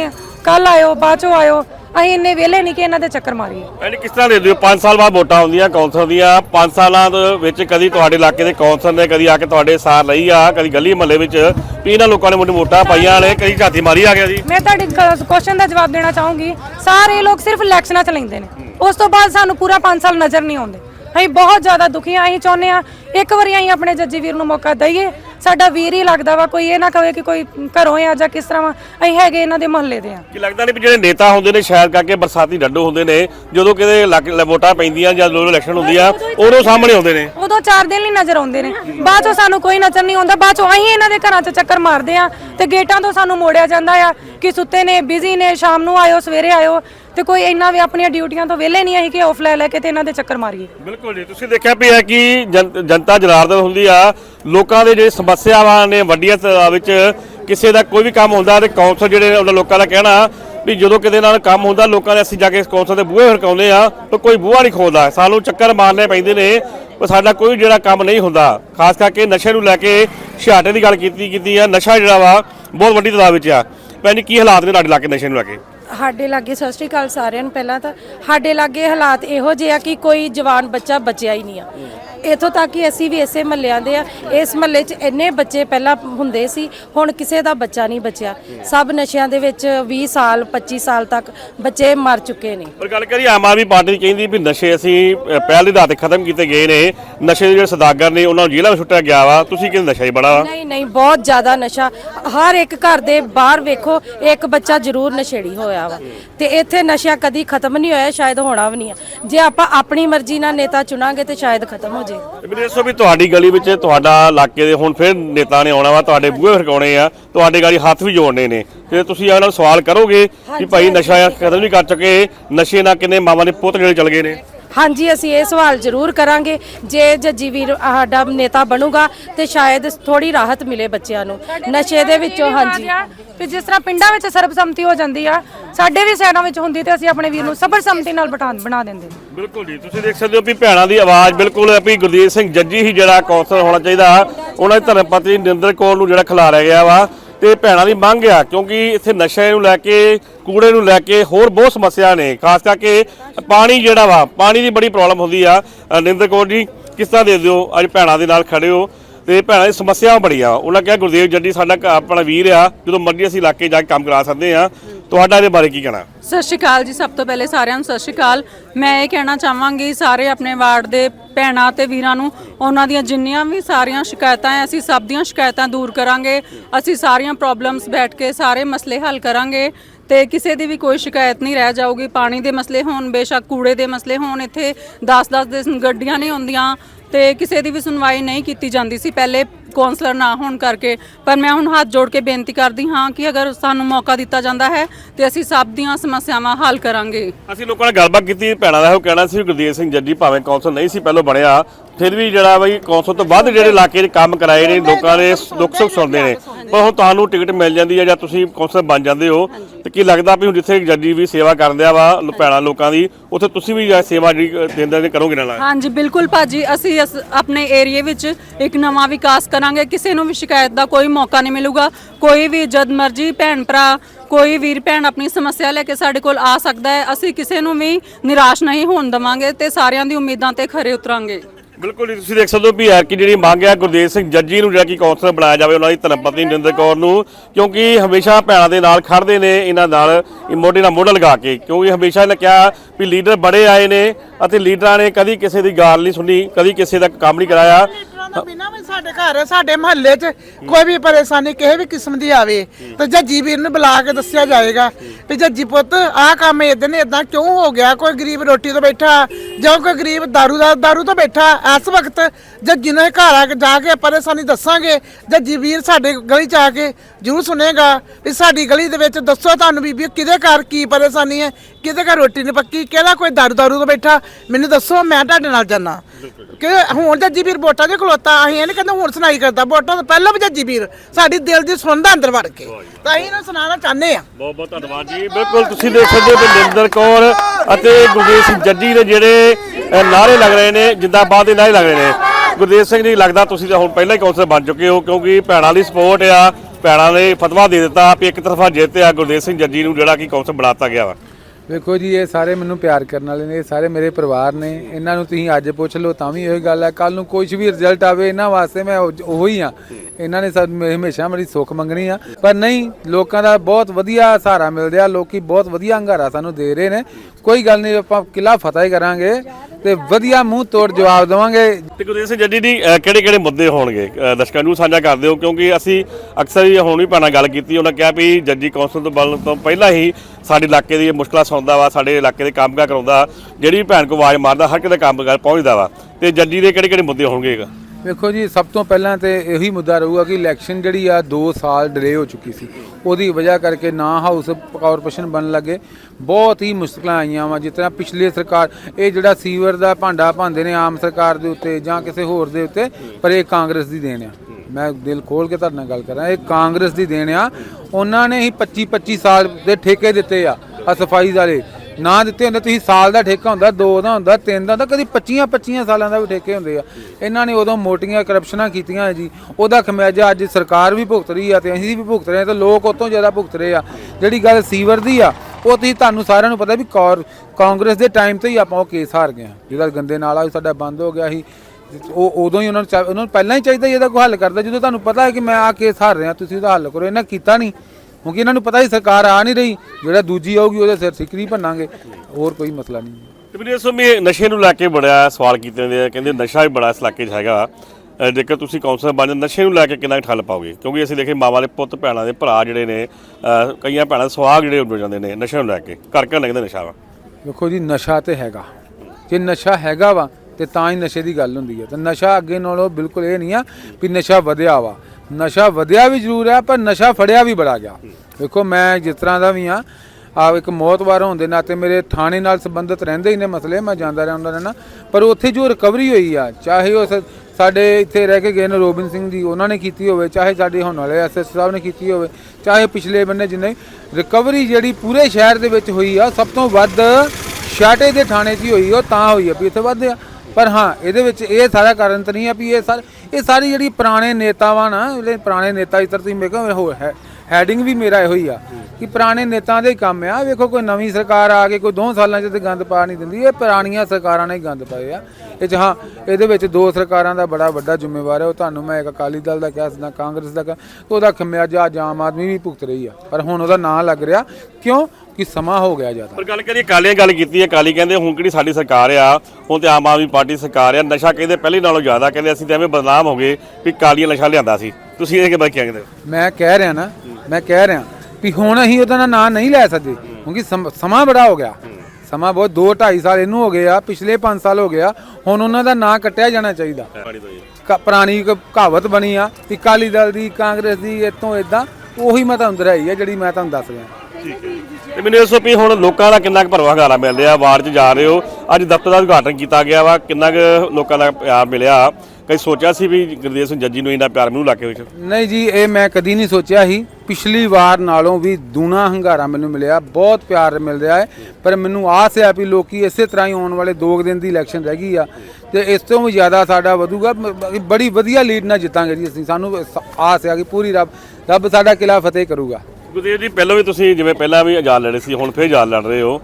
ਕੱਲ ਆਇਓ ਬਾਅਦ ਆਇਓ ਅਸੀਂ ਇੰਨੇ ਵਿਹਲੇ ਨਹੀਂ ਕਿ ਇਹਨਾਂ ਦੇ ਚੱਕਰ ਮਾਰੀਏ। ਐਂਡ ਕਿਸ ਤਰ੍ਹਾਂ ਦੇ ਦਿਓ 5 ਸਾਲ ਬਾਅਦ ਵੋਟਾਂ ਆਉਂਦੀਆਂ ਕੌਂਸਲ ਦੀਆਂ 5 ਸਾਲਾਂ ਦੇ ਵਿੱਚ ਕਦੀ ਤੁਹਾਡੇ ਇਲਾਕੇ ਦੇ ਕੌਂਸਲ ਨੇ ਕਦੀ ਆ ਕੇ ਤੁਹਾਡੇ ਸਾਰ ਲਈ ਆ ਕਦੀ ਗਲੀ ਮਹੱਲੇ ਵਿੱਚ ਵੀ ਇਹਨਾਂ ਲੋਕਾਂ ਨੇ ਮੁੰਡੇ ਵੋਟਾਂ ਪਾਈਆਂ ਨੇ ਕਦੀ ਝਾਤੀ ਮਾਰੀ ਆ ਗਿਆ ਜੀ? ਮੈਂ ਤੁਹਾਡੇ ਕੁਐਸਚਨ ਦਾ ਜਵਾਬ ਦੇਣਾ ਚਾਹੂੰਗੀ ਸਾਰੇ ਲੋਕ ਸਿਰਫ ਇਲੈਕਸ਼ਨਾਂ ਚ ਲੈਂਦੇ ਨੇ। ਉਸ ਤੋਂ ਬਾਅਦ ਸਾਨੂੰ ਪੂਰਾ 5 ਸਾਲ ਨਜ਼ਰ ਨਹੀਂ ਆਉਂਦੇ। ਅਸੀਂ ਬਹੁਤ ਜ਼ਿਆਦਾ ਦੁਖੀ ਆ ਅਸੀਂ ਚਾਹੁੰਦੇ ਆ ਇੱਕ ਵਾਰੀ ਅਸੀਂ ਆਪਣੇ ਜੱਜੀ ਵੀਰ ਨੂੰ ਮੌਕਾ ਦਈਏ ਸਾਡਾ ਵੀਰ ਹੀ ਲੱਗਦਾ ਵਾ ਕੋਈ ਇਹ ਨਾ ਕਵੇ ਕਿ ਕੋਈ ਘਰੋਂ ਆ ਜਾਂ ਕਿਸ ਤਰ੍ਹਾਂ ਵਾ ਅਸੀਂ ਹੈਗੇ ਇਹਨਾਂ ਦੇ ਮਹੱਲੇ ਦੇ ਆ। ਕੀ ਲੱਗਦਾ ਨਹੀਂ ਵੀ ਜਿਹੜੇ ਨੇਤਾ ਹੁੰਦੇ ਨੇ ਸ਼ਾਇਦ ਕਰਕੇ ਬਰਸਾਤੀ ਡੱਡੂ ਹੁੰਦੇ ਨੇ ਜਦੋਂ ਕਿਤੇ ਇਲਾਕੇ ਲੈ ਵੋਟਾਂ ਪੈਂਦੀਆਂ ਜਾਂ ਲੋਕ ਇਲੈਕਸ਼ਨ ਹੁੰਦੀ ਆ ਉਦੋਂ ਸਾਹਮਣੇ ਆਉਂਦੇ ਨੇ। ਉਦੋਂ 4 ਦਿਨ ਲਈ ਨਜ਼ਰ ਆਉਂਦੇ ਨੇ। ਬਾਅਦ ਚੋਂ ਸਾਨੂੰ ਕੋਈ ਨਜ਼ਰ ਨਹੀਂ ਆਉਂਦਾ ਬਾਅਦ ਚੋਂ ਅਸੀਂ ਇਹਨਾਂ ਦੇ ਘਰਾਂ 'ਚ ਚੱਕਰ ਮਾਰਦੇ ਆ ਤੇ ਗੇਟਾਂ ਤੋਂ ਸਾਨੂੰ ਮੋੜਿਆ ਜਾਂਦਾ ਆ ਕਿ ਸੁੱਤੇ ਨੇ ਬਿਜ਼ੀ ਨੇ ਸ਼ਾਮ ਨੂੰ ਆਇਓ ਸਵੇਰੇ ਆਇਓ ਤੇ ਕੋਈ ਇੰਨਾ ਵੀ ਆਪਣੀਆਂ ਡਿਊਟੀਆਂ ਤੋਂ ਵਿਹਲੇ ਨਹੀਂ ਆਹੀ ਕਿ ਆਫ ਲੈ ਲੈ ਕੇ ਤੇ ਇਹਨਾਂ ਦੇ ਚੱਕਰ ਮਾਰੀਏ। ਬਿਲਕੁਲ ਜੀ ਤੁਸੀਂ ਦੇਖਿਆ ਵੀ ਹੈ ਕਿ ਜਨ- ਜਨਤਾ ਜਨਾਰਦਨ ਹੁੰਦੀ ਆ। ਲੋਕਾਂ ਦੇ ਜਿਹੜੇ ਸਮੱਸਿਆਵਾਂ ਨੇ ਵੱਡੀਆਂ ਵਿੱਚ ਕਿਸੇ ਦਾ ਕੋਈ ਵੀ ਕੰਮ ਹੁੰਦਾ ਤੇ ਕੌਂਸਲ ਜਿਹੜੇ ਉਹਨਾਂ ਲੋਕਾਂ ਦਾ ਕਹਿਣਾ ਵੀ ਜਦੋਂ ਕਿਤੇ ਨਾਲ ਕੰਮ ਹੁੰਦਾ ਲੋਕਾਂ ਦੇ ਅਸੀਂ ਜਾ ਕੇ ਕੌਂਸਲ ਦੇ ਬੂਹੇ ਖੜਕਾਉਂਦੇ ਆ ਤਾਂ ਕੋਈ ਬੂਹਾ ਨਹੀਂ ਖੋਲਦਾ। ਸਾਨੂੰ ਚੱਕਰ ਮਾਰਨੇ ਪੈਂਦੇ ਨੇ ਪਰ ਸਾਡਾ ਕੋਈ ਜਿਹੜਾ ਕੰਮ ਨਹੀਂ ਹੁੰਦਾ। ਖਾਸ ਕਰਕੇ ਨਸ਼ੇ ਨੂੰ ਲੈ ਕੇ ਛਾਟੇ ਦੀ ਗੱਲ ਕੀਤੀ ਕੀਤੀ ਆ। ਨਸ਼ਾ ਜਿਹੜਾ ਵਾ ਬਹੁਤ ਵੱਡੀ ਤਾਦਾਦ ਵਿੱਚ ਆ। ਭੈਣ ਕੀ ਹਾਲਾਤ ਨੇ ਤੁਹਾਡੇ ਲਾਗੇ ਨਸ਼ੇ ਨੂੰ ਲੈ ਕੇ? ਸਾਡੇ ਲਾਗੇ, ਸਤਿ ਸ਼੍ਰੀ ਅਕਾਲ ਸਾਰਿਆਂ ਨੂੰ। ਪਹਿਲਾਂ ਤਾਂ ਸਾਡੇ ਲਾਗੇ ਹਾਲਾਤ ਇਹੋ ਜਿਹੇ ਆ ਕਿ ਕੋਈ ਜਵਾਨ ਬੱਚਾ ਬਚਿਆ ਹੀ ਨਹੀਂ ਆ। ਇਥੋਂ ਤੱਕ ਕਿ ਅਸੀਂ ਵੀ ਇਸੇ ਮਹੱਲਿਆਂ ਦੇ ਆ। ਇਸ ਮਹੱਲੇ 'ਚ ਇੰਨੇ ਬੱਚੇ ਪਹਿਲਾਂ ਹੁੰਦੇ ਸੀ ਹੁਣ ਕਿਸੇ ਦਾ ਬੱਚਾ ਨਹੀਂ ਬਚਿਆ। ਸਭ ਨਸ਼ਿਆਂ ਦੇ ਵਿੱਚ 20 ਸਾਲ 25 ਸਾਲ ਤੱਕ ਬੱਚੇ ਮਰ ਚੁੱਕੇ ਨੇ। ਪਰ ਗੱਲ ਕਰੀ ਆਮ ਆਦਮੀ ਪਾਰਟੀ ਕਹਿੰਦੀ ਵੀ ਨਸ਼ੇ ਅਸੀਂ ਪਹਿਲ ਦੀ ਦਾਤ ਖਤਮ ਕੀਤੇ ਗਏ ਨੇ। ਨਸ਼ੇ ਦੇ ਜਿਹੜੇ ਸਦਾਗਰ ਨੇ ਉਹਨਾਂ ਨੂੰ ਜੇਲ੍ਹਾਂ ਵਿੱਚ ਸੁੱਟਿਆ ਗਿਆ ਵਾ। ਤੁਸੀਂ ਕਹਿੰਦੇ ਨਸ਼ਾ ਹੀ ਬੜਾ ਵਾ? ਨਹੀਂ ਨਹੀਂ ਬਹੁਤ ਜ਼ਿਆਦਾ ਨਸ਼ਾ। ਹਰ ਇੱਕ ਘਰ ਦੇ ਬਾਹਰ ਵੇਖੋ ਇੱਕ ਬੱਚਾ ਜ਼ਰੂਰ ਨਸ਼ੇੜੀ ਹੋਇਆ ਵਾ। ਤੇ ਇੱਥੇ ਨਸ਼ਾ ਕਦੀ ਖਤਮ ਨਹੀਂ ਹੋਇਆ ਸ਼ਾਇਦ ਹੋਣਾ ਵੀ ਨਹੀਂ ਆ। ਜੇ ਆਪਾਂ ਆਪਣੀ ਮਰਜ਼ੀ ਨਾਲ ਨੇਤਾ ਚੁਣਾਂਗੇ ਤੇ ਸ਼ਾਇਦ ਖਤਮ ਹੋ ਜੇ ਤੇ ਮੈਨੂੰ ਦੱਸੋ ਵੀ ਤੁਹਾਡੀ ਗਲੀ ਵਿੱਚ ਤੁਹਾਡਾ ਇਲਾਕੇ ਦੇ ਹੁਣ ਫਿਰ ਨੇਤਾ ਨੇ ਆਉਣਾ ਵਾ ਤੁਹਾਡੇ ਬੂਹੇ ਫਰਕਾਉਣੇ ਆ ਤੁਹਾਡੇ ਗਾੜੀ ਹੱਥ ਵੀ ਜੋੜਨੇ ਨੇ। ਤੇ ਤੁਸੀਂ ਇਹਨਾਂ ਨਾਲ ਸਵਾਲ ਕਰੋਗੇ ਕਿ ਭਾਈ ਨਸ਼ਾ ਖਤਮ ਨਹੀਂ ਕਰ ਚੁੱਕੇ ਨਸ਼ੇ ਨਾਲ ਕਿੰਨੇ ਮਾਵਾਂ ਦੇ ਪੁੱਤ ਜਿਹੜੇ ਚਲ ਗਏ ਨੇ? ਹਾਂਜੀ ਅਸੀਂ ਇਹ ਸਵਾਲ ਜ਼ਰੂਰ ਕਰਾਂਗੇ ਜੇ ਜੱਜੀ ਵੀਰ ਸਾਡਾ ਨੇਤਾ ਬਣੂਗਾ ਤੇ ਸ਼ਾਇਦ ਥੋੜੀ ਰਾਹਤ ਮਿਲੇ ਬੱਚਿਆਂ ਨੂੰ। ਨਸ਼ੇ ਦੇ ਵਿੱਚੋਂ ਹਾਂਜੀ। ਕਿ ਜਿਸ ਤਰ੍ਹਾਂ ਪਿੰਡਾਂ ਵਿੱਚ ਸਰਬਸੰਮਤੀ ਹੋ ਜਾਂਦੀ ਆ ਸਾਡੇ ਵੀ ਸ਼ਹਿਰਾਂ ਵਿੱਚ ਹੁੰਦੀ ਤੇ ਅਸੀਂ ਆਪਣੇ ਵੀਰ ਨੂੰ ਸਰਬਸੰਮਤੀ ਨਾਲ ਬਿਠਾ ਬਣਾ ਦਿੰਦੇ। ਬਿਲਕੁਲ ਜੀ ਤੁਸੀਂ ਦੇਖ ਸਕਦੇ ਹੋ ਵੀ ਭੈਣਾਂ ਦੀ ਆਵਾਜ਼ ਬਿਲਕੁਲ ਵੀ ਗੁਰਦੀਪ ਸਿੰਘ ਜੱਜੀ ਹੀ ਜਿਹੜਾ ਕੌਂਸਲਰ ਹੋਣਾ ਚਾਹੀਦਾ ਉਹਨਾਂ ਦੀ ਧਰਮ ਪਤਨੀ ਨਿੰਦਰ ਕੌਰ ਨੂੰ ਜਿਹੜਾ ਖਿਲਾਰਿਆ ਗਿਆ ਵਾ। ਤੇ ਭੈਣਾਂ ਦੀ ਮੰਗ ਆ ਕਿਉਂਕਿ ਇੱਥੇ ਨਸ਼ੇ ਨੂੰ ਲੈ ਕੇ ਕੂੜੇ ਨੂੰ ਲੈ ਕੇ ਹੋਰ ਬਹੁਤ ਸਮੱਸਿਆ ਨੇ। ਖਾਸ ਕਰਕੇ ਪਾਣੀ ਜਿਹੜਾ ਵਾ ਪਾਣੀ ਦੀ ਬੜੀ ਪ੍ਰੋਬਲਮ ਹੁੰਦੀ ਆ। ਅ, ਨਿੰਦਰ ਕੌਰ ਜੀ ਕਿਸ ਤਰ੍ਹਾਂ ਦੇ ਦਿਓ? ਅੱਜ ਭੈਣਾਂ ਦੇ ਨਾਲ ਖੜੇ ਹੋ ਤੇ ਭੈਣਾਂ ਦੀ ਸਮੱਸਿਆਵਾਂ ਬੜੀਆਂ। ਉਹਨਾਂ ਕਿਹਾ ਗੁਰਦੇਵ ਜੱਡੀ ਸਾਡਾ ਘ- ਆਪਣਾ ਵੀਰ ਆ। ਜਦੋਂ ਮਰਜ਼ੀ ਅਸੀਂ ਇਲਾਕੇ ਜਾ ਕੇ ਕੰਮ ਕਰਾ ਸਕਦੇ ਆ। ਤੁਹਾਡਾ ਇਹਦੇ ਬਾਰੇ ਕੀ ਕਹਿਣਾ? ਸਤਿ ਸ਼੍ਰੀ ਅਕਾਲ ਜੀ, ਸਭ ਤੋਂ ਪਹਿਲੇ ਸਾਰਿਆਂ ਨੂੰ ਸਤਿ ਸ਼੍ਰੀ ਅਕਾਲ। ਮੈਂ ਇਹ ਕਹਿਣਾ ਚਾਹਾਂਗੀ, ਸਾਰੇ ਆਪਣੇ ਵਾਰਡ ਦੇ ਭੈਣਾਂ ਤੇ ਵੀਰਾਂ ਨੂੰ, ਉਹਨਾਂ ਦੀਆਂ ਜਿੰਨੀਆਂ ਵੀ ਸਾਰੀਆਂ ਸ਼ਿਕਾਇਤਾਂ ਹੈ ਅਸੀਂ ਸਭ ਦੀਆਂ ਸ਼ਿਕਾਇਤਾਂ ਦੂਰ ਕਰਾਂਗੇ। ਅਸੀਂ ਸਾਰੀਆਂ ਪ੍ਰੋਬਲਮਸ ਬੈਠ ਕੇ ਸਾਰੇ ਮਸਲੇ ਹੱਲ ਕਰਾਂਗੇ ਤੇ ਕਿਸੇ ਦੀ ਵੀ ਕੋਈ ਸ਼ਿਕਾਇਤ ਨਹੀਂ ਰਹਿ ਜਾਊਗੀ। ਪਾਣੀ ਦੇ ਮਸਲੇ ਹੋਣ, ਬੇਸ਼ੱਕ ਕੂੜੇ ਦੇ ਮਸਲੇ ਹੋਣ, ਇੱਥੇ 10-10 ਦਿਨ ਗੱਡੀਆਂ ਨਹੀਂ ਹੁੰਦੀਆਂ। ਤੇ ਕਿਸੇ ਦੀ ਵੀ ਸੁਣਵਾਈ ਨਹੀਂ ਕੀਤੀ ਜਾਂਦੀ ਸੀ। ਪਹਿਲੇ ਕੌਂਸਲਰ ਨਾ ਹੋਣ ਕਰਕੇ। ਪਰ ਮੈਂ ਹੁਣ ਹੱਥ ਜੋੜ ਕੇ ਬੇਨਤੀ ਕਰਦੀ ਹਾਂ ਕਿ ਅਗਰ ਸਾਨੂੰ ਮੌਕਾ ਦਿੱਤਾ ਜਾਂਦਾ ਹੈ, ਤੇ ਅਸੀਂ ਸਭ ਦੀਆਂ ਸਮੱਸਿਆਵਾਂ ਹੱਲ ਕਰਾਂਗੇ। ਅਸੀਂ ਲੋਕਾਂ ਨਾਲ ਗੱਲਬਾਤ ਕੀਤੀ, ਭੈਣਾਂ ਦਾ ਉਹ ਕਹਿਣਾ ਸੀ ਵੀ ਗੁਰਦੀਪ ਸਿੰਘ ਜੱਜੀ ਭਾਵੇਂ ਕੌਂਸਲ ਨਹੀਂ ਸੀ ਪਹਿਲਾਂ ਬਣਿਆ, ਫਿਰ ਵੀ ਜਿਹੜਾ ਬਈ ਕੌਂਸਲ ਤੋਂ ਵੱਧ ਜਿਹੜੇ ਇਲਾਕੇ 'ਚ ਕੰਮ ਕਰਾਏ ਨੇ, ਲੋਕਾਂ ਦੇ ਦੁੱਖ ਸੁੱਖ ਸੁਣਦੇ ਨੇ। ਪਰ ਹੁਣ ਤੁਹਾਨੂੰ ਟਿਕਟ ਮਿਲ ਜਾਂਦੀ ਹੈ ਜਾਂ ਤੁਸੀਂ ਕੌਂਸਲ ਬਣ ਜਾਂਦੇ ਹੋ ਤੇ ਕੀ ਲੱਗਦਾ ਵੀ ਹੁਣ ਜਿੱਥੇ ਜੱਜੀ ਵੀ ਸੇਵਾ ਕਰਨ ਦਿਆ ਵਾ ਲੋ- ਭੈਣਾਂ ਲੋਕਾਂ ਦੀ ਉੱਥੇ ਤੁਸੀਂ ਵੀ ਸੇਵਾ ਜਿਹੜੀ ਦਿੰਦੇ ਨੇ ਕਰੋਗੇ ਨਾਲ? ਹਾਂਜੀ ਬਿਲਕੁਲ ਭਾਜੀ ਅਸੀਂ ਅਸ- ਆਪਣੇ ਏਰੀਏ ਵਿੱਚ ਇੱਕ ਨਵਾਂ ਵਿਕਾਸ ਕਰਾਂਗੇ ਕਿਸੇ ਨੂੰ ਵੀ ਸ਼ਿਕਾਇਤ ਦਾ ਕੋਈ ਮੌਕਾ ਨਹੀਂ ਮਿਲੂਗਾ ਕੋਈ ਵੀ ਜਦ ਮਰਜ਼ੀ ਭੈਣ ਭਰਾ ਕੋਈ ਵੀਰ ਭੈਣ ਆਪਣੀ ਸਮੱਸਿਆ ਲੈ ਕੇ ਸਾਡੇ ਕੋਲ ਆ ਸਕਦਾ ਹੈ ਅਸੀਂ ਕਿਸੇ ਨੂੰ ਵੀ ਨਿਰਾਸ਼ ਨਹੀਂ ਹੋਣ ਦਵਾਂਗੇ ਤੇ ਸਾਰਿਆਂ ਦੀ ਉਮੀਦਾਂ ਤੇ ਖਰੇ ਉਤਰਾਂਗੇ। ਬਿਲਕੁਲ ਜੀ, ਤੁਸੀਂ ਦੇਖ ਸਕਦੇ ਹੋ ਵੀ ਐਰ ਕੀ ਜਿਹੜੀ ਮੰਗ ਹੈ ਗੁਰਦੇਵ ਸਿੰਘ ਜੱਜੀ ਨੂੰ ਜਿਹੜਾ ਕਿ ਕੌਂਸਲਰ ਬਣਾਇਆ ਜਾਵੇ ਉਹਨਾਂ ਦੀ ਧਰਮ ਪਤਨੀ ਨਿੰਦਰ ਕੌਰ ਨੂੰ ਕਿਉਂਕਿ ਹਮੇਸ਼ਾ ਭੈਣਾਂ ਦੇ ਨਾਲ ਖੜਦੇ ਨੇ ਇਹਨਾਂ ਨਾਲ ਮੋਢੇ ਨਾਲ ਮੋਢਾ ਲਗਾ ਕੇ ਕਿਉਂਕਿ ਹਮੇਸ਼ਾ ਇਹਨੇ ਕਿਹਾ ਵੀ ਲੀਡਰ ਬੜੇ ਆਏ ਨੇ ਅਤੇ ਲੀਡਰਾਂ ਨੇ ਕਦੀ ਕਿਸੇ ਦੀ ਗੱਲ ਨਹੀਂ ਸੁਣੀ ਕਦੀ ਕਿਸੇ ਦਾ ਕੰਮ ਨਹੀਂ ਕਰਾਇਆ। ਤੋਂ ਬਿਨਾਂ ਵੀ ਸਾਡੇ ਘਰ, ਸਾਡੇ ਮਹੱਲੇ 'ਚ ਕੋਈ ਵੀ ਪਰੇਸ਼ਾਨੀ, ਕਿਸੇ ਵੀ ਕਿਸਮ ਦੀ ਆਵੇ, ਤੇ ਜੱਜੀ ਵੀਰ ਨੂੰ ਬੁਲਾ ਕੇ ਦੱਸਿਆ ਜਾਏਗਾ ਵੀ ਜੱਜੀ ਪੁੱਤ, ਆਹ ਕੰਮ ਇਦਾਂ ਨੇ ਇਦਾਂ ਕਿਉਂ ਹੋ ਗਿਆ? ਕੋਈ ਗਰੀਬ ਰੋਟੀ ਤੋਂ ਬੈਠਾ ਜਾਂ ਕੋਈ ਗਰੀਬ ਦਾਰੂ ਦਾ, ਦਾਰੂ ਤੋਂ ਬੈਠਾ ਇਸ ਵਕਤ ਜੱਜੀ ਨੇ ਘਰ ਆ ਕੇ ਜਾ ਕੇ ਪਰੇਸ਼ਾਨੀ ਦੱਸਾਂਗੇ। ਜੱਜੀ ਵੀਰ ਸਾਡੇ ਗਲੀ 'ਚ ਆ ਕੇ ਜਰੂਰ ਸੁਣੇਗਾ ਵੀ ਸਾਡੀ ਗਲੀ ਦੇ ਵਿੱਚ ਦੱਸੋ ਤੁਹਾਨੂੰ ਬੀਬੀ ਕਿਹਦੇ ਘਰ ਕੀ ਪਰੇਸ਼ਾਨੀ ਹੈ, ਕਿਹਦੇ ਘਰ ਰੋਟੀ ਨਹੀਂ ਪੱਕੀ ਕਿਹੜਾ ਕੋਈ ਦਾਰੂ ਦਾਰੂ ਤੋਂ ਬੈਠਾ? ਮੈਨੂੰ ਦੱਸੋ, ਮੈਂ ਤੁਹਾਡੇ ਨਾਲ ਜਾਣਾ ਕਿ ਹੁਣ ਜੱਜੀ ਵੀਰ ਵੋਟਾਂ ਦੇ ਖਲੋਤਾ ਅਸੀਂ ਇਹ ਨਹੀਂ ਕਹਿੰਦੇ ਹੁਣ ਸੁਣਾਈ ਕਰਦਾ ਵੋਟਾਂ ਤੋਂ ਪਹਿਲਾਂ ਵੀ ਜੱਜੀ ਵੀਰ ਸਾਡੀ ਦਿਲ ਦੀ ਸੁਣਦਾ ਅੰਦਰ ਵੜ ਕੇ। ਤਾਂ ਅਸੀਂ ਇਹਨੂੰ ਸੁਣਾਉਣਾ ਚਾਹੁੰਦੇ ਆ ਬਹੁਤ ਬਹੁਤ ਧੰਨਵਾਦ ਜੀ। ਬਿਲਕੁਲ ਤੁਸੀਂ ਦੇਖ ਸਕਦੇ ਹੋ ਕਿ ਨਿੰਦਰ ਕੌਰ ਅਤੇ ਗੁਰਦੇਵ ਸਿੰਘ ਜੱਜੀ ਦੇ ਜਿਹੜੇ ਅ, ਨਾਅਰੇ ਲੱਗ ਰਹੇ ਨੇ ਜਿੰਦਾਬਾਦ ਦੇ ਨਾਅਰੇ ਲੱਗ ਰਹੇ ਨੇ। ਗੁਰਦੇਵ ਸਿੰਘ ਜੀ ਲੱਗਦਾ ਤੁਸੀਂ ਤਾਂ ਹੁਣ ਪਹਿਲਾਂ ਹੀ ਕੌਂਸਲਰ ਬਣ ਚੁੱਕੇ ਹੋ ਕਿਉਂਕਿ ਭੈਣਾਂ ਦੀ ਸਪੋਰਟ ਆ ਭੈਣਾਂ ਨੇ ਫਤਵਾ ਦੇ ਦਿੱਤਾ ਵੀ ਇੱਕ ਤਰਫਾ ਜਿੱਤ ਆ ਗੁਰਦੇਵ ਸਿੰਘ ਜੱਜੀ ਨੂੰ ਜਿਹੜਾ ਕਿ ਕੌਂਸਲਰ ਬਣਾਤਾ ਗਿਆ ਵਾ। ਵੇਖੋ ਜੀ, ਇਹ ਸਾਰੇ ਮੈਨੂੰ ਪਿਆਰ ਕਰਨ ਵਾਲੇ ਨੇ, ਇਹ ਸਾਰੇ ਮੇਰੇ ਪਰਿਵਾਰ ਨੇ। ਇਹਨਾਂ ਨੂੰ ਤੁਸੀਂ ਅੱਜ ਪੁੱਛ ਲਓ, ਤਾਂ ਵੀ ਇਹੀ ਗੱਲ ਹੈ। ਕੱਲ ਨੂੰ ਕੁਝ ਵੀ ਰਿਜ਼ਲਟ ਆਵੇ, ਇਹਨਾਂ ਵਾਸਤੇ ਮੈਂ ਉਹੀ ਆ ਇਹਨਾਂ ਨੇ ਸਦ ਹਮੇਸ਼ਾ ਮੇਰੀ ਸੁੱਖ ਮੰਗਣੀ ਆ। ਪਰ ਨਹੀਂ, ਲੋਕਾਂ ਦਾ ਬਹੁਤ ਵਧੀਆ ਸਹਾਰਾ ਮਿਲ ਰਿਹਾ। ਲੋਕੀ ਬਹੁਤ ਵਧੀਆ ਹੰਗਾਰਾ ਸਾਨੂੰ ਦੇ ਰਹੇ ਨੇ। ਕੋਈ ਗੱਲ ਨਹੀਂ, ਆਪਾਂ ਕਿਲਾ ਫਤਿਹ ਹੀ ਕਰਾਂਗੇ ਤੇ ਵਧੀਆ ਮੂੰਹ ਤੋੜ ਜਵਾਬ ਦੇਵਾਂਗੇ। ਤੇ ਗੁਰਦੇਵ ਸਿੰਘ ਜੱਜੀ ਦੀ ਕਿਹੜੇ ਕਿਹੜੇ ਮੁੱਦੇ ਹੋਣਗੇ? ਦਰਸ਼ਕਾਂ ਨੂੰ ਸਾਂਝਾ ਕਰਦੇ ਹੋ ਕਿਉਂਕਿ ਅਸੀਂ ਅਕਸਰ ਹੀ ਹੁਣ ਵੀ ਭਾਣਾ ਗੱਲ ਕੀਤੀ, ਉਹਨਾਂ ਕਿਹਾ ਵੀ ਜੱਜੀ ਕੌਂਸਲ ਤੋਂ ਬਣਨ ਤੋਂ ਪਹਿਲਾਂ ਹੀ ਸਾਡੇ ਇਲਾਕੇ ਦੀ ਮੁਸ਼ਕਲਾਂ ਸੁਣਦਾ ਵਾ, ਸਾਡੇ ਇਲਾਕੇ ਦੇ ਕੰਮਕਾਰ ਕਰਾਉਂਦਾ, ਜਿਹੜੀ ਵੀ ਭੈਣ ਕੋ ਆਵਾਜ਼ ਮਾਰਦਾ, ਹਰ ਕਿਤੇ ਕੰਮਕਾਰ ਪਹੁੰਚਦਾ ਵਾ। ਤੇ ਜੱਜੀ ਦੇ ਕਿਹੜੇ ਕਿਹੜੇ ਮੁੱਦੇ ਹੋਣਗੇ ਵੇਖੋ ਜੀ, ਸਭ ਤੋਂ ਪਹਿਲਾਂ ਤੇ ਇਹੀ ਮੁੱਦਾ ਰਹੂਗਾ ਕਿ ਇਲੈਕਸ਼ਨ ਜਿਹੜੀ ਆ 2 ਸਾਲ ਡਿਲੇ ਹੋ ਚੁੱਕੀ ਸੀ। ਉਹਦੀ ਵਜ੍ਹਾ ਕਰਕੇ ਨਾ ਹਾਊਸ ਕਾਰਪੋਰੇਸ਼ਨ ਬਣਨ ਲੱਗੇ। ਬਹੁਤ ਹੀ ਮੁਸ਼ਕਲਾਂ ਆਈਆਂ ਵਾ, ਜਿਸ ਤਰ੍ਹਾਂ ਪਿਛਲੇ ਸਰਕਾਰ, ਇਹ ਜਿਹੜਾ ਸੀਵਰ ਦਾ ਭਾਂਡਾ ਭਾਂਦੇ ਨੇ ਆਮ ਸਰਕਾਰ ਦੇ ਉੱਤੇ ਜਾਂ ਕਿਸੇ ਹੋਰ ਦੇ ਉੱਤੇ, ਪਰ ਇਹ ਕਾਂਗਰਸ ਦੀ ਦੇਣ ਆ। ਮੈਂ ਦਿਲ ਖੋਲ ਕੇ ਤੁਹਾਡੇ ਨਾਲ ਗੱਲ ਕਰਾਂ। ਇਹ ਕਾਂਗਰਸ ਦੀ ਦੇਣ ਆ। ਉਹਨਾਂ ਨੇ ਹੀ 25 25 ਸਾਲ ਦੇ ਠੇਕੇ ਦਿੱਤੇ ਆ ਆ ਸਫ਼ਾਈ ਵਾਲੇ। ਨਾ ਦਿੱਤੇ ਹੁੰਦੇ, ਤੁਸੀਂ ਸਾਲ ਦਾ ਠੇਕਾ ਹੁੰਦਾ, ਦੋ ਦਾ ਹੁੰਦਾ, ਤਿੰਨ ਦਾ ਹੁੰਦਾ, ਕਦੀ 25 25 ਸਾਲਾਂ ਦਾ ਵੀ ਠੇਕੇ ਹੁੰਦੇ ਆ। ਇਹਨਾਂ ਨੇ ਉਦੋਂ ਮੋਟੀਆਂ ਕਰਪਸ਼ਨਾਂ ਕੀਤੀਆਂ ਹੈ ਜੀ। ਉਹਦਾ ਖਮਿਆਜਾ ਅੱਜ ਸਰਕਾਰ ਵੀ ਭੁਗਤ ਰਹੀ ਆ ਤੇ ਅਸੀਂ ਵੀ ਭੁਗਤ ਰਹੇ ਆ ਤੇ ਲੋਕ ਉਹ ਜ਼ਿਆਦਾ ਭੁਗਤ ਰਹੇ ਆ। ਜਿਹੜੀ ਗੱਲ ਸੀਵਰ ਦੀ ਆ, ਉਹ ਤੁਸੀਂ ਤੁਹਾਨੂੰ ਸਾਰਿਆਂ ਨੂੰ ਪਤਾ ਵੀ ਕੌਰ- ਕਾਂਗਰਸ ਦੇ ਟਾਈਮ ਤੇ ਹੀ ਆਪਾਂ ਉਹ ਕੇਸ ਹਾਰ ਗਏ ਆ। ਜਿਹਦਾ ਗੰਦੇ ਨਾਲਾ ਵੀ ਸਾਡਾ ਬੰਦ ਹੋ ਗਿਆ ਸੀ। ਉਹ ਉਦੋਂ ਹੀ ਉਹਨਾਂ ਨੂੰ ਉਹਨਾਂ ਨੂੰ ਪਹਿਲਾਂ ਹੀ ਚਾਹੀਦਾ ਸੀ ਇਹਦਾ ਕੋਈ ਹੱਲ ਕਰਦਾ। ਜਦੋਂ ਤੁਹਾਨੂੰ ਪਤਾ ਹੈ ਕਿ ਮੈਂ ਆ ਕੇਸ ਹਾਰ ਰਿਹਾ ਤੁਸੀਂ ਉਹਦਾ ਹੱਲ ਕਰੋ। ਇਹਨਾਂ ਕੀਤਾ ਨਹੀਂ। ਕਿਉਂਕਿ ਇਹਨਾਂ ਨੂੰ ਪਤਾ ਹੀ ਸਰਕਾਰ ਆ ਨਹੀਂ ਰਹੀ। ਜਿਹੜਾ ਦੂਜੀ ਆਊਗੀ ਉਹਦੇ ਸਿਰ ਸਿੱਕਰੀ ਭੰਨਾਂਗੇ। ਹੋਰ ਕੋਈ ਮਸਲਾ ਨਹੀਂ। ਤੇ ਵੀਰੇ ਸਮੇਂ ਨਸ਼ੇ ਨੂੰ ਲੈ ਕੇ ਬੜਾ ਸਵਾਲ ਕੀਤੇ ਜਾਂਦੇ ਆ। ਕਹਿੰਦੇ ਨਸ਼ਾ ਵੀ ਬੜਾ ਇਸ ਇਲਾਕੇ 'ਚ ਹੈਗਾ। ਜੇਕਰ ਤੁਸੀਂ ਕਾਉਂਸਲਰ ਬਣ ਜਾਂਦੇ ਨਸ਼ੇ ਨੂੰ ਲੈ ਕੇ ਕਿੰਨਾ ਕੁ ਠੱਲ ਪਾਓਗੇ? ਕਿਉਂਕਿ ਅਸੀਂ ਦੇਖੇ ਮਾਵਾਂ ਦੇ ਪੁੱਤ ਭੈਣਾਂ ਦੇ ਭਰਾ ਜਿਹੜੇ ਨੇ ਕਈਆਂ ਭੈਣਾਂ ਦੇ ਸੁਹਾਗ ਜਿਹੜੇ ਉੱਡ ਜਾਂਦੇ ਨੇ ਨਸ਼ੇ ਨੂੰ ਲੈ ਕੇ। ਘਰ ਘਰ ਲੱਗਦਾ ਨਸ਼ਾ ਵਾ। ਵੇਖੋ ਜੀ ਨਸ਼ਾ ਤੇ ਹੈਗਾ। ਜੇ ਨਸ਼ਾ ਹੈਗਾ ਵਾ ਤੇ ਤਾਂ ਹੀ ਨਸ਼ੇ ਦੀ ਗੱਲ ਹੁੰਦੀ ਹੈ। ਤੇ ਨਸ਼ਾ ਅੱਗੇ ਨਾਲੋਂ ਬਿਲਕੁਲ ਇਹ ਨਹੀਂ ਆ ਵੀ ਨਸ਼ਾ ਵਧਿਆ ਵਾ। ਨਸ਼ਾ ਵਧਿਆ ਵੀ ਜ਼ਰੂਰ ਹੈ ਪਰ ਨਸ਼ਾ ਫੜਿਆ ਵੀ ਬੜਾ ਗਿਆ ਵੇਖੋ, ਮੈਂ ਜਿਸ ਤਰ੍ਹਾਂ ਦਾ ਵੀ ਆ ਆ ਇੱਕ ਮੌਤਵਾਰ ਹੋਣ ਦੇ ਨਾਤੇ ਮੇਰੇ ਥਾਣੇ ਨਾਲ ਸੰਬੰਧਿਤ ਰਹਿੰਦੇ ਹੀ ਨੇ ਮਸਲੇ, ਮੈਂ ਜਾਂਦਾ ਰਿਹਾ ਉਹਨਾਂ ਨਾਲ। ਪਰ ਉੱਥੇ ਜੋ ਰਿਕਵਰੀ ਹੋਈ ਆ, ਚਾਹੇ ਉਹ ਸ- ਸਾਡੇ ਇੱਥੇ ਰਹਿ ਕੇ ਗਏ ਨੇ ਰੋਬਿਨ ਸਿੰਘ ਜੀ, ਉਹਨਾਂ ਨੇ ਕੀਤੀ ਹੋਵੇ, ਚਾਹੇ ਸਾਡੇ ਹੁਣ ਵਾਲੇ ਐਸਐਸ ਸਾਹਿਬ ਨੇ ਕੀਤੀ ਹੋਵੇ, ਚਾਹੇ ਪਿਛਲੇ ਬੰਨੇ ਜਿੰਨੇ, ਰਿਕਵਰੀ ਜਿਹੜੀ ਪੂਰੇ ਸ਼ਹਿਰ ਦੇ ਵਿੱਚ ਹੋਈ ਆ, ਸਭ ਤੋਂ ਵੱਧ ਛਾਟੇ ਦੇ ਥਾਣੇ 'ਚ ਹੀ ਹੋਈ, ਉਹ ਤਾਂ ਹੋਈ ਆ, ਵੀ ਇੱਥੇ ਵੱਧ ਆ। ਪਰ ਹਾਂ, ਇਹਦੇ ਵਿੱਚ ਇਹ ਸਾਰਾ ਕਾਰਨ ਤਾਂ ਨਹੀਂ ਆ ਵੀ ਇਹ ਸਾਰ ਇਹ ਸਾਰੀ ਜਿਹੜੀ ਪੁਰਾਣੇ ਨੇਤਾਵਾਂ ਨਾ, ਜਿਹੜੇ ਪੁਰਾਣੇ ਨੇਤਾ ਇਸ ਤਰ੍ਹਾਂ ਤੁਸੀਂ ਮੇਰੇ ਕੋਲ ਹੈ ਹੈਡਿੰਗ ਵੀ ਮੇਰਾ ਇਹੋ ਹੀ ਆ ਕਿ ਪੁਰਾਣੇ ਨੇਤਾ ਦੇ ਹੀ ਕੰਮ ਆ। ਵੇਖੋ, ਕੋਈ ਨਵੀਂ ਸਰਕਾਰ ਆ ਕੇ ਕੋਈ ਦੋ ਸਾਲਾਂ 'ਚ ਤੇ ਗੰਦ ਪਾ ਨਹੀਂ ਦਿੰਦੀ। ਇਹ ਪੁਰਾਣੀਆਂ ਸਰਕਾਰਾਂ ਨੇ ਗੰਦ ਪਾਏ ਆ। ਇਹ 'ਚ ਹਾਂ, ਇਹਦੇ ਵਿੱਚ ਦੋ ਸਰਕਾਰਾਂ ਦਾ ਬੜਾ ਵੱਡਾ ਜ਼ਿੰਮੇਵਾਰ ਹੈ ਉਹ ਤੁਹਾਨੂੰ ਮੈਂ ਇੱਕ ਅਕਾਲੀ ਦਲ ਦਾ ਕਹਿ ਸਕਦਾ ਕਾਂਗਰਸ ਦਾ ਕਿਹਾ। ਤੇ ਉਹਦਾ ਖਮਿਆਜਾ ਅੱਜ ਆਮ ਆਦਮੀ ਵੀ ਭੁਗਤ ਰਹੀ ਆ। ਪਰ ਹੁਣ ਉਹਦਾ ਨਾਂ ਲੱਗ ਰਿਹਾ। ਕਿਉਂ? ਕਿ ਸਮਾਂ ਹੋ ਗਿਆ ਜ਼ਿਆਦਾ। ਪਰ ਗੱਲ ਕਰੀਏ ਕਾਲੀਆਂ ਗੱਲ ਕੀਤੀ ਹੈ ਕਾਲੀ ਕਹਿੰਦੇ ਹੁਣ ਕਿਹੜੀ ਸਾਡੀ ਸਰਕਾਰ ਆ ਹੁਣ ਤੇ ਆਮ ਆਦਮੀ ਪਾਰਟੀ ਸਰਕਾਰ ਆ ਨਸ਼ਾ ਕਹਿੰਦੇ ਪਹਿਲੇ ਨਾਲੋਂ ਜ਼ਿਆਦਾ ਕਹਿੰਦੇ ਅਸੀਂ ਤਾਂ ਐਵੇਂ ਬਦਨਾਮ ਹੋ ਗਏ ਵੀ ਕਾਲੀਆਂ ਨਸ਼ਾ ਲਿਆਂਦਾ ਸੀ। ਤੁਸੀਂ ਇਹਦੇ ਬਾਰੇ ਕੀ ਕਹਿੰਦੇ ਹੋ? ਮੈਂ ਕਹਿ ਰਿਹਾ ਨਾ ਮੈਂ ਕਹਿ ਰਿਹਾ ਵੀ ਹੁਣ ਅਸੀਂ ਉਹਦਾ ਨਾਂ ਨਹੀਂ ਲੈ ਸਕਦੇ ਕਿਉਂਕਿ ਸਮ- ਬੜਾ ਹੋ ਗਿਆ। ਸਮਾਂ ਬਹੁਤ 2 2.5 ਸਾਲ ਇਹਨੂੰ ਹੋ ਗਏ ਆ ਪਿਛਲੇ 5 ਸਾਲ ਹੋ ਗਿਆ ਹੁਣ ਉਹਨਾਂ ਦਾ ਨਾਂ ਕੱਟਿਆ ਜਾਣਾ ਚਾਹੀਦਾ। ਪੁਰਾਣੀ ਕਹਾਵਤ ਬਣੀ ਆ ਕਿ ਕਾਲੀ ਦਲ ਦੀ ਕਾਂਗਰਸ ਦੀ ਇਤੋਂ ਇਦਾਂ ਉਹੀ ਮੈਂ ਤੁਹਾਨੂੰ ਦਰਾਈ ਆ ਜਿਹੜੀ ਮੈਂ ਤੁਹਾਨੂੰ ਦੱਸ ਰਿਹਾ। ਤੇ ਮੈਨੂੰ ਇਸ ਵੀ ਹੁਣ ਲੋਕਾਂ ਦਾ ਕਿੰਨਾ ਕੁ ਭਰਵਾ ਹੰਗਾਰਾ ਮਿਲ ਰਿਹਾ, ਵਾਰਡ 'ਚ ਜਾ ਰਹੇ ਹੋ। ਅੱਜ ਦਫ਼ਤਰ ਦਾ ਉਦਘਾਟਨ ਕੀਤਾ ਗਿਆ ਵਾ, ਕਿੰਨਾ ਕੁ ਲੋਕਾਂ ਦਾ ਪਿਆਰ ਮਿਲਿਆ? ਕਈ ਸੋਚਿਆ ਸੀ ਵੀ ਗੁਰਦੇਵ ਸਿੰਘ ਜੱਜੀ ਨੂੰ ਇੰਨਾ ਪਿਆਰ ਮੈਨੂੰ ਇਲਾਕੇ ਵਿੱਚ? ਨਹੀਂ ਜੀ, ਇਹ ਮੈਂ ਕਦੀ ਨਹੀਂ ਸੋਚਿਆ ਸੀ। ਪਿਛਲੀ ਵਾਰ ਨਾਲੋਂ ਵੀ ਦੂਣਾ ਹੰਗਾਰਾ ਮੈਨੂੰ ਮਿਲਿਆ, ਬਹੁਤ ਪਿਆਰ ਮਿਲ ਰਿਹਾ ਹੈ। ਪਰ ਮੈਨੂੰ ਆਸ ਹੈ ਵੀ ਲੋਕੀ ਇਸੇ ਤਰ੍ਹਾਂ ਹੀ ਆਉਣ ਵਾਲੇ 2 ਦਿਨ ਦੀ ਇਲੈਕਸ਼ਨ ਰਹਿ ਗਈ ਆ। ਤੇ ਇਸ ਤੋਂ ਵੀ ਜ਼ਿਆਦਾ ਸਾਡਾ ਵਧੂਗਾ। ਬ- ਬੜੀ ਵਧੀਆ ਲੀਡ ਨਾਲ ਜਿੱਤਾਂਗੇ ਜੀ ਅਸੀਂ। ਸਾਨੂੰ ਸ- ਆਸ ਹੈ ਕਿ ਪੂਰੀ ਰੱਬ ਰੱਬ ਸਾਡਾ ਕਿਲਾ ਫਤਿਹ ਕਰੂਗਾ। ਗੁਰਦੇਵ ਜੀ, ਪਹਿਲਾਂ ਵੀ ਤੁਸੀਂ ਜਿਵੇਂ ਪਹਿਲਾਂ ਵੀ ਆਜ਼ਾਦ ਲੜੇ ਸੀ, ਹੁਣ ਫੇਰ ਆਜ਼ਾਦ ਲੜ ਰਹੇ ਹੋ,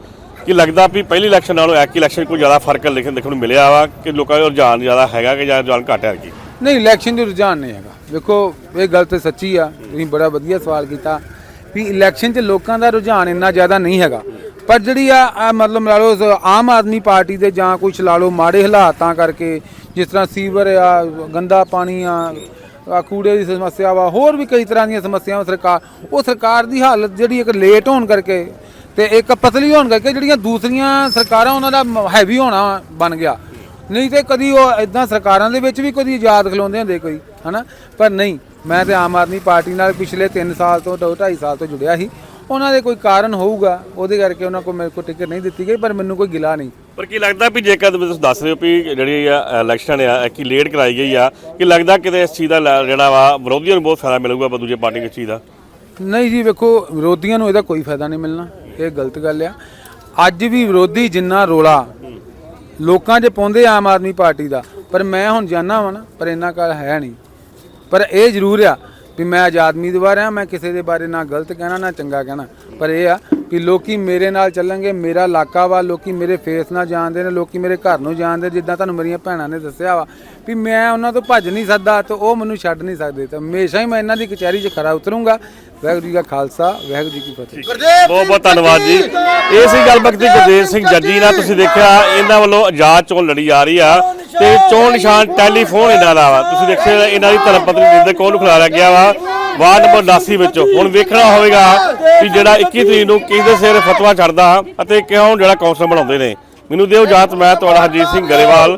ਕਿ ਲੱਗਦਾ ਵੀ ਪਹਿਲੀ ਇਲੈਕਸ਼ਨ ਨਾਲੋਂ ਐਕ ਇਲੈਕਸ਼ਨ ਕੋਈ ਜ਼ਿਆਦਾ ਫ਼ਰਕ ਲਿਖਣ ਦੇਖਣ ਨੂੰ ਮਿਲਿਆ ਵਾ, ਕਿ ਲੋਕਾਂ ਦਾ ਰੁਝਾਨ ਜ਼ਿਆਦਾ ਹੈਗਾ ਕਿ ਜਾਂ ਰੁਝਾਨ ਘੱਟ ਹੈ ਕੀ ਨਹੀਂ ਇਲੈਕਸ਼ਨ ਦੇ ਰੁਝਾਨ ਨਹੀਂ ਹੈਗਾ। ਦੇਖੋ, ਇਹ ਗੱਲ ਤੇ ਸੱਚੀ ਆ, ਤੁਸੀਂ ਬੜਾ ਵਧੀਆ ਸਵਾਲ ਕੀਤਾ ਵੀ ਇਲੈਕਸ਼ਨ 'ਚ ਲੋਕਾਂ ਦਾ ਰੁਝਾਨ ਇੰਨਾ ਜ਼ਿਆਦਾ ਨਹੀਂ ਹੈਗਾ। ਪਰ ਜਿਹੜੀ ਆ ਮਤਲਬ ਲਾ ਲਓ ਆਮ ਆਦਮੀ ਪਾਰਟੀ ਦੇ ਜਾਂ ਕੁਝ ਲਾ ਲਓ ਮਾੜੇ ਹਾਲਾਤਾਂ ਕਰਕੇ, ਜਿਸ ਤਰ੍ਹਾਂ ਸੀਵਰ ਆ, ਗੰਦਾ ਪਾਣੀ ਆ ਆ ਕੂੜੇ ਦੀ ਸਮੱਸਿਆ ਵਾ, ਹੋਰ ਵੀ ਕਈ ਤਰ੍ਹਾਂ ਦੀਆਂ ਸਮੱਸਿਆਵਾਂ ਸਰਕਾਰ ਉਹ ਸਰਕਾਰ ਦੀ ਹਾਲਤ ਜਿਹੜੀ ਇੱਕ ਲੇਟ ਹੋਣ ਕਰਕੇ ਤੇ ਇੱਕ ਪਤਲੀ ਹੋਣ ਕਰਕੇ ਜਿਹੜੀਆਂ ਦੂਸਰੀਆਂ ਸਰਕਾਰਾਂ ਉਹਨਾਂ ਦਾ ਹੈਵੀ ਹੋਣਾ ਬਣ ਗਿਆ। ਨਹੀਂ ਤੇ ਕਦੀ ਉਹ ਇਦਾਂ ਸਰਕਾਰਾਂ ਦੇ ਵਿੱਚ ਵੀ ਕਦੀ ਆਜ਼ਾਦ ਖਲੋਂਦੇ ਹੁੰਦੇ ਕੋਈ, ਹਨਾ? ਪਰ ਨਹੀਂ, ਮੈਂ ਤੇ ਆਮ ਆਦਮੀ ਪਾਰਟੀ ਨਾਲ ਪਿਛਲੇ 3 ਸਾਲ ਤੋਂ 2.5 ਸਾਲ ਤੋਂ ਜੁੜਿਆ ਸੀ। ਉਹਨਾਂ ਦੇ ਕੋਈ ਕਾਰਨ ਹੋਊਗਾ ਉਹਦੇ ਕਰਕੇ ਉਹਨਾਂ ਕੋਲ ਮੇਰੇ ਕੋਲ ਟਿਕਟ ਨਹੀਂ ਦਿੱਤੀ ਗਈ ਪਰ ਮੈਨੂੰ ਕੋਈ ਗਿਲਾ ਨਹੀਂ। ਪਰ ਕੀ ਲੱਗਦਾ ਵੀ ਜੇਕਰ ਤੁਸੀਂ ਦੱਸ ਰਹੇ ਹੋ ਵੀ ਜਿਹੜੀ ਇਲੈਕਸ਼ਨ ਆ ਕਿ ਲੇਟ ਕਰਾਈ ਗਈ ਆ ਕਿ ਲੱਗਦਾ ਕਿਤੇ ਇਸ ਚੀਜ਼ ਦਾ ਜਿਹੜਾ ਵਾ ਵਿਰੋਧੀਆਂ ਨੂੰ ਬਹੁਤ ਫਾਇਦਾ ਮਿਲੂਗਾ ਪਰ ਦੂਜੇ ਪਾਰਟੀ ਕਿਸ ਚੀਜ਼ ਦਾ? ਨਹੀਂ ਜੀ ਵੇਖੋ ਵਿਰੋਧੀਆਂ ਨੂੰ ਇਹਦਾ ਕੋਈ ਫਾਇਦਾ ਨਹੀਂ ਮਿਲਣਾ ਇਹ ਗਲਤ ਗੱਲ ਆ। ਅੱਜ ਵੀ ਵਿਰੋਧੀ ਜਿੰਨਾ ਰੋਲਾ ਲੋਕਾਂ 'ਚ ਪਾਉਂਦੇ ਆਮ ਆਦਮੀ ਪਾਰਟੀ ਦਾ ਪਰ ਮੈਂ ਹੁਣ ਜਾਣਾ ਵਾ ਨਾ ਪਰ ਇੰਨਾ ਕਾਲ ਹੈ ਨਹੀਂ। ਪਰ ਇਹ ਜ਼ਰੂਰ ਆ ਵੀ ਮੈਂ ਆਜ਼ਾਦ ਉਮੀਦਵਾਰ ਆ, ਮੈਂ ਕਿਸੇ ਦੇ ਬਾਰੇ ਨਾ ਗਲਤ ਕਹਿਣਾ, ਨਾ ਚੰਗਾ ਕਹਿਣਾ। ਪਰ ਇਹ ਆ ਕਿ ਲੋਕੀ ਮੇਰੇ ਨਾਲ ਚੱਲਣਗੇ, ਮੇਰਾ ਇਲਾਕਾ ਵਾ, ਲੋਕੀ ਮੇਰੇ ਫੇਸ ਨਾਲ ਜਾਣਦੇ ਨੇ, ਲੋਕੀ ਮੇਰੇ ਘਰ ਨੂੰ ਜਾਣਦੇ ਜਿੱਦਾਂ ਤੁਹਾਨੂੰ ਮੇਰੀਆਂ ਭੈਣਾਂ ਨੇ ਦੱਸਿਆ ਵਾ ਵੀ ਮੈਂ ਉਹਨਾਂ ਤੋਂ ਭੱਜ ਨਹੀਂ ਸਕਦਾ ਤੇ ਉਹ ਮੈਨੂੰ ਛੱਡ ਨਹੀਂ ਸਕਦੇ। ਤੇ ਹਮੇਸ਼ਾ ਹੀ ਮੈਂ ਇਹਨਾਂ ਦੀ ਕਚਹਿਰੀ 'ਚ ਖਰਾ ਉਤਰੂੰਗਾ। ਵਾਹਿਗੁਰੂ ਜੀ ਕਾ ਖਾਲਸਾ ਵਾਹਿਗੁਰੂ ਜੀ ਕੀ ਫਤਿਹ। ਬਹੁਤ ਬਹੁਤ ਧੰਨਵਾਦ ਜੀ। ਇਹ ਸੀ ਗੱਲਬਾਤ ਜੀ ਗੁਰਦੇਵ ਸਿੰਘ ਜੱਜੀ ਨਾਲ ਤੁਸੀਂ ਦੇਖਿਆ ਇਹਨਾਂ ਵੱਲੋਂ ਆਜ਼ਾਦ ਚੋਣ ਲੜੀ ਜਾ ਰਹੀ ਆ। ਤੇ ਚੋਣ ਨਿਸ਼ਾਨ ਟੈਲੀਫੋਨ ਇਹਨਾਂ ਦਾ ਵਾ। ਤੁਸੀਂ ਦੇਖਿਆ ਇਹਨਾਂ ਦੀ ਧਰਮ ਪਤਨੀ ਜਿੰਦੇ ਕੋਲ ਖਿਲਾਰਿਆ ਗਿਆ ਵਾ। ਵਾਰਡ ਨੰਬਰ 89 ਵਿੱਚ। ਹੁਣ ਵੇਖਣਾ ਹੋਵੇਗਾ ਕਿ ਜਿਹੜਾ 21 ਤਰੀਕ ਨੂੰ ਕਿਹਦੇ ਸਿਰ ਫਤਵਾ ਚੜਦਾ ਅਤੇ ਕਿਉਂ ਜਿਹੜਾ ਕੌਂਸਲ ਬਣਾਉਂਦੇ ਨੇ। ਮੈਨੂੰ ਦਿਓ ਇਜਾਜ਼ਤ ਮੈਂ ਤੁਹਾਡਾ ਹਰਜੀਤ ਸਿੰਘ ਗਰੇਵਾਲ।